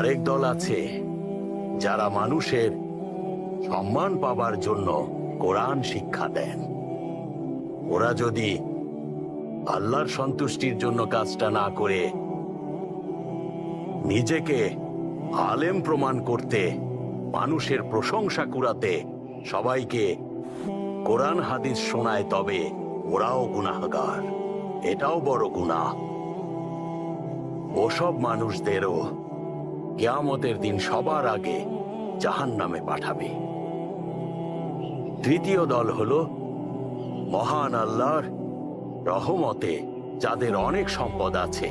আরেক দল আছে, যারা মানুষের সম্মান পাবার জন্য কোরআন শিক্ষা দেন। ওরা যদি আল্লাহর সন্তুষ্টির জন্য কাজটা না করে, নিজেকে আলেম প্রমাণ করতে, মানুষের প্রশংসা কুড়াতে সবাইকে কোরআন হাদিস শোনায়, তবে ওরাও গুনাহগার। এটাও বড় গুনাহ। ওসব মানুষদেরও কেয়ামতের দিন সবার আগে জাহান নামে পাঠাবে। তৃতীয় দল হল মহান আল্লাহর রহমতে যাদের অনেক সম্পদ আছে,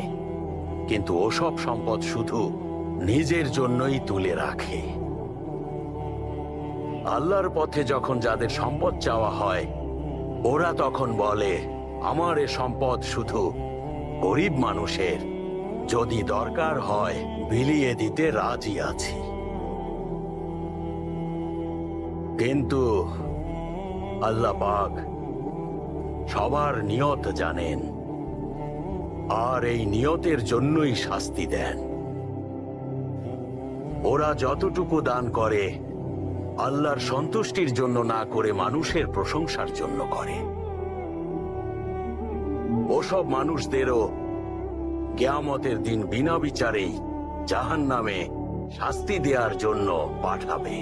কিন্তু ওসব সম্পদ শুধু নিজের জন্যই তুলে রাখে। আল্লাহর পথে যখন যাদের সম্পদ চাওয়া হয়, ওরা তখন বলে, আমার এ সম্পদ শুধু গরিব মানুষের যদি দরকার হয়, বিলিয়ে দিতে রাজি আছি। কিন্তু আল্লাহ পাক সবার নিয়ত জানেন, আর এই নিয়তের জন্যই শাস্তি দেন। ওরা যতটুকু দান করে, আল্লাহর সন্তুষ্টির জন্য না করে মানুষের প্রশংসার জন্য করে। ওসব মানুষদেরও কেয়ামতের দিন বিনা বিচারেই জাহান নামে শাস্তি দেওয়ার জন্য পাঠাবে।